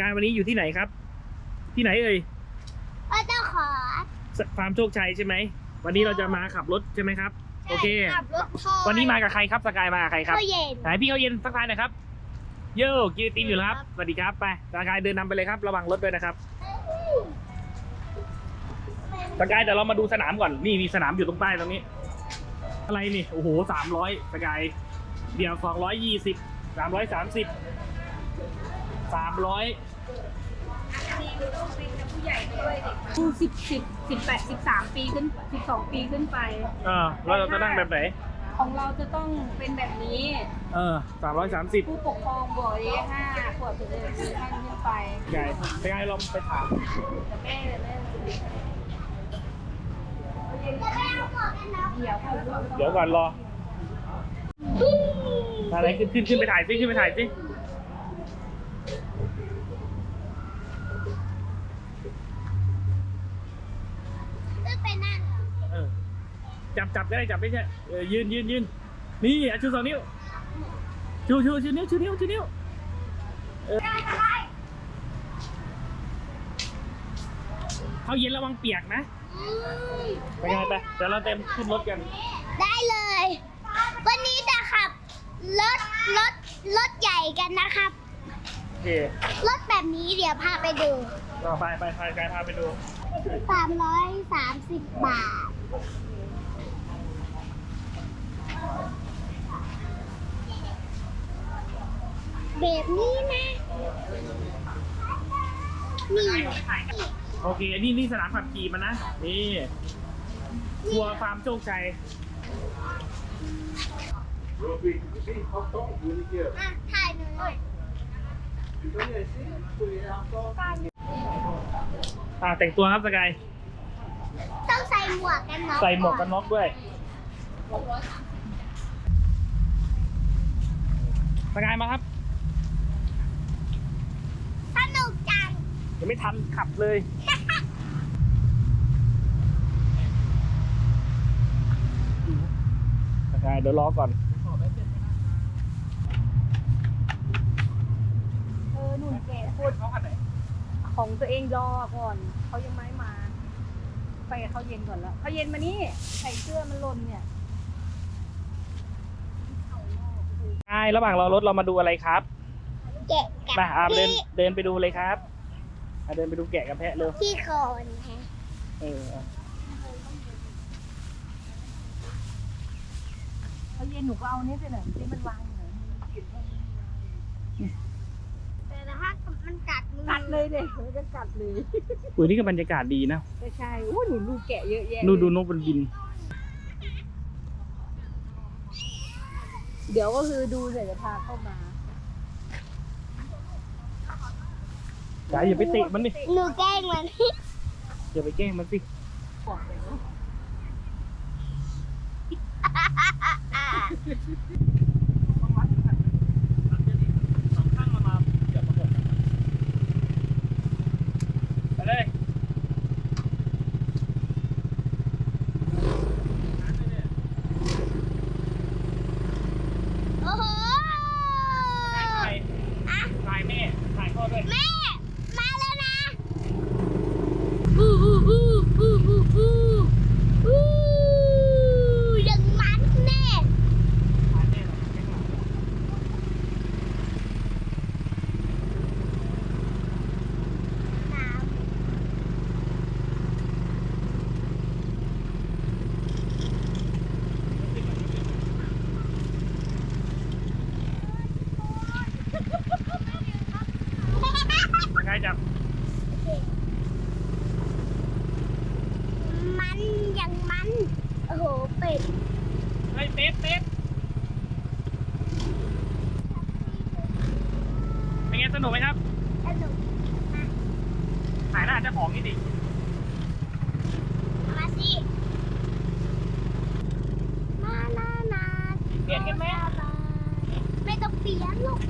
กายวันนี้อยู่ที่ไหนครับ ที่ไหนเอ่ยก็จะขอฟาร์มโชคชัยใช่ไหม วันนี้เราจะมาขับรถใช่ไหมครับ โอเค ขับรถทอยวันนี้มากับใครครับสกายมากับใครครับข้าวเย็นไหนพี่เขาเย็นสักทายหน่อยครับโย่กินไอติมอยู่แล้วครับ สวัสดีครับไปสกายเดินนำไปเลยครับ ระวังรถด้วยนะครับสกายเดี๋ยวเรามาดูสนามก่อน นี่มีสนามอยู่ตรงใต้ตรงนี้ อะไรนี่ โอ้โหสามร้อยสกาย เดี๋ยวสองร้อยยี่สิบสามร้อยสามสิบ สามร้อยผู้สิบสิบสิบแปดสิบสามปีขึ้นสิบสองปีขึ้นไปเออเราจะนั่งแบบไหน ของเราจะต้องเป็นแบบนี้ เออสามร้อยสามสิบผู้ปกครองบอยห้าขวบถึงจะคือท่านขึ้นไปไงสกายลองไปถามแต่แม่แม่เดี๋ยวค่ะลูกเดี๋ยวก่อนรออะไรขึ้นขึ้นขึ้นไปถ่ายซิขึ้นไปถ่ายซิ ขึ้นไปนั่ง เออ จับจับได้จับไม่ใช่เออยืนยืนยืนนี่อะชูสองนิ้วชูชูชูนิ้วชูนิ้วชูนิ้วเออเขาเย็นระวังเปียกนะอืมไปไงไปเดี๋ยวเราเต็มขึ้นรถกัน ได้เลย วันนี้จะขับรถรถรถใหญ่กันนะครับโอเครถแบบนี้เดี๋ยวพาไปดู เราไปไปไปกายพาไปดู330บาท แบบนี้นะนี่โอเคนี่นี่สนามขับขี่มันนะ นี่ทัวร์ฟาร์มโชคชัย Robbie, see, hot dog, really good. อะถ่ายหน่อย Oh yeah, see, put it hot dog. อ่าแต่งตัวครับสกาย ต้องใส่หมวกกันน็อกใส่หมวกกันน็อกด้วยสกายมาครับ สนุกจัง ยังไม่ทันขับเลยสกายเดี๋ยวรอก่อน เออหนุ่มแก่พูดของตัวเองรอก่อน เขายังไม่มา ไปกับเขาเย็นก่อนแล้วเขาเย็นมานี่ใส่เสื้อมันหล่นเนี่ยใช่ระหว่างรอรถเรามาดูอะไรครับแกะกับ มาอาเดินพี่เดินไปดูเลยครับ อะเดินไปดูแกะกับแพะเร็วพี่คนฮะเออเขาเย็นหนูก็เอาเนี่ไปหน่อยที่มันวางอยู่ไหนแต่ถ้ามันกัดมือกัดเลยเด็กมันจะกัดเลยอุ้ยนี่ก็บรรยากาศดีนะใช่อู้หนูดูแกะเยอะแยะดูดูนกบนบิน เดี๋ยวก็คือดูเสร็จจะพาเข้ามา อย่าอย่าไปเตะมันดิหนูแกล้งมันอย่าไปแกล้งมันสิไปเลย โอ้โห ถ่ายถ่ายถ่ายแม่ถ่ายพ่อด้วย แม่ มาแล้วนะอู้อู้อู้อู้อู้อู้อู้ยังมันแน่ ถ่ายแม่หน่อยแม่หน่อย น้ สกายจับำมันยังมัน โอ้โห เป็ดเฮ้ยเต๊ดเต๊ดเป็นไงสนุกไหมครับ สนุกถ่ายหน้าเจ้าของนี่ดิ มาสิ มานานาเปลี่ยนกันไหม ไม่ต้องเปลี่ยนหรอก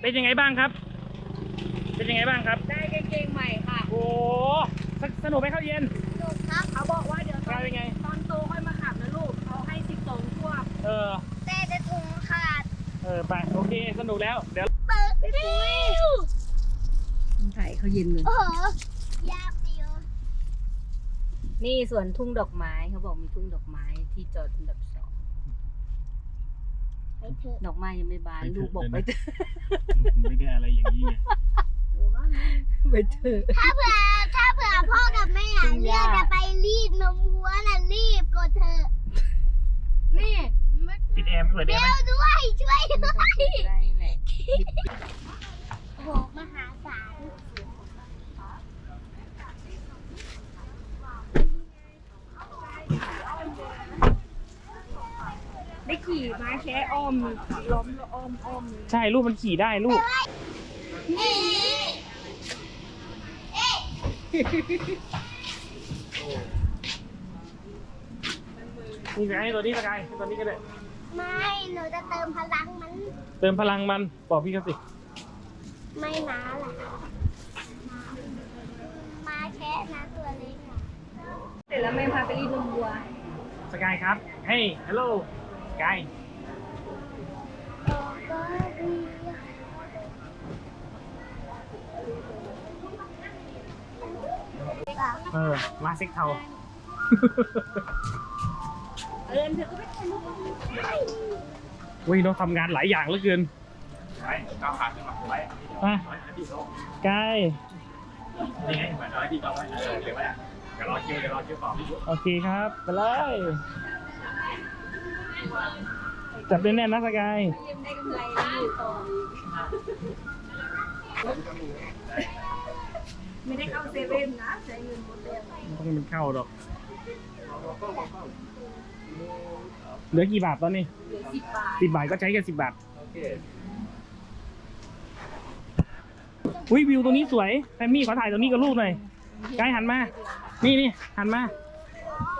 เป็นยังไงบ้างครับ เป็นยังไงบ้างครับ ได้กางเกงใหม่ค่ะโอ้โหสสนุกไหมเข้าเย็นหนูครับเขาบอกว่าเดี๋ยวตอนเป็นไง ตอนโตค่อยมาขับนะลูกเขาให้สิบสองขวบเออ แต่จะถุงขาดเออไปโอเคสนุกแล้ว เดี๋ยวเปิดปิ้วถ่ายเขาเย็นเลย โอ้โหยาปิวนี่สวนทุ่งดอกไม้เขาบอกมีทุ่งดอกไม้ที่จอดอันดับสอง ไปเถอะดอกไม้ยังไม่บานไปเถอะลูกบอกไปเถอะไม่ได้อะไรอย่างนี้ไงไปเถอะถ้าเผื่อถ้าเผื่อพ่อกับแม่อะจริงเลือกย่าจะไปรีดนมวัวน่ะรีบกดเถอะนี่มันปิดแอร์เปิดเบแอร์ไหม ลด้วยช่วยด้วย ได้แหละ โอ้โหมหาศาล ได้ขี่ม้าแค่อ้อมล้อมแล้วอ้อมอ้อมเลยใช่ลูกมันขี่ได้ลูกเอ๊ะเอ๊ะนี่ไงตัวนี้สกายตัวนี้ก็ได้ ไม่ หนูจะเติมพลังมัน เติมพลังมัน บอกพี่เขาสิ ไม่ม้าล่ะม้าแค่นะตัวเล็กอะเสร็จแล้วแม่พาไปรีดนมวัว สกายครับ เฮ้ยฮัลโหล สกายโอ้ก็ดีอะเออ มาซ็กเทาเอิญเธอก็ไม่ถ่ายรูปอุ้ยเราทำงานหลายอย่างเหลือเกินไปก้าวขาขึ้นมาไปอะกายนี่ไงเหมือนเอาให้พี่เขาไว้เออเดี๋ยวไว้เดี๋ยวรอคิวเดี๋ยวรอคิวต่อโอเคครับ ไปเลย จับแน่นๆนะสกายยังได้กำไรแล้วอยู่ต่อไม่ได้เข้าเซเว่นนะใช้เงินหมดเลยต้องให้มันเข้าดอกเหลือกี่บาทตอนนี้เหลือสิบบาทสิบบาทก็ใช้แค่สิบบาทอุ้ยวิวตรงนี้สวยแพมมี่ขอถ่ายตรงนี้กับลูกหน่อยกายหันมา นี่นี่หันมา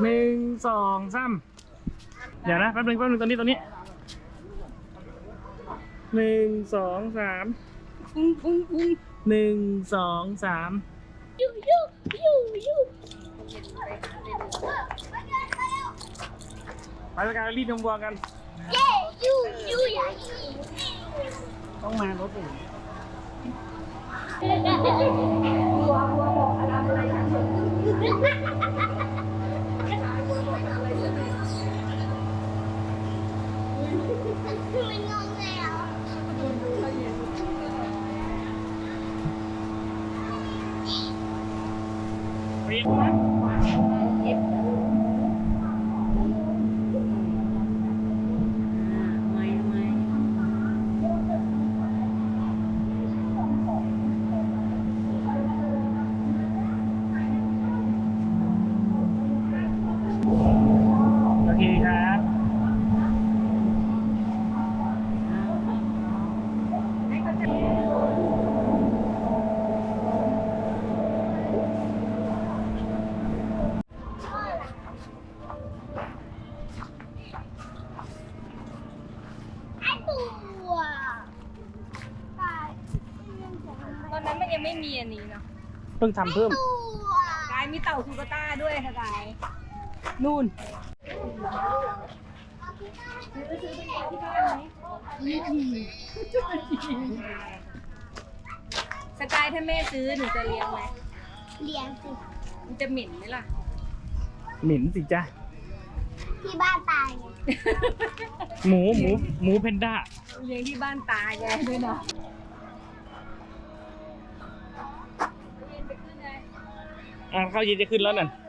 หนึ่งสองสาม เดี๋ยวนะแป๊บนึงแป๊บนึงตรงนี้ตรงนี้หนึ่งสองสามปุ้งปุ้งปุ้งหนึ่งสองสามยูยูยูยูไปสกายรีดนมวัวกันเย้ยูยูใหญ่ต้องมารถอื่น มันงงแล้วไม่ไม่ โอเคครับ ไอ้ ตัวตายตอนนั้นมันยังไม่มีอันนี้เนาะเพิ่งทำเพิ่ม ตัวกายมีเต่าทูกาต้าด้วยค่ะกายนู่นสกายถ้าแม่ซื้อหนูจะเลี้ยงไหมเลี้ยงสิมันจะเหม็นไหมล่ะ หมิ่นสิจ้ะ ที่บ้านตายไงหมูหมูหมูเพนด้าเลี้ยงที่บ้านตายไงด้วยเนาะอะเข้าเย็นจะขึ้นแล้วนั่น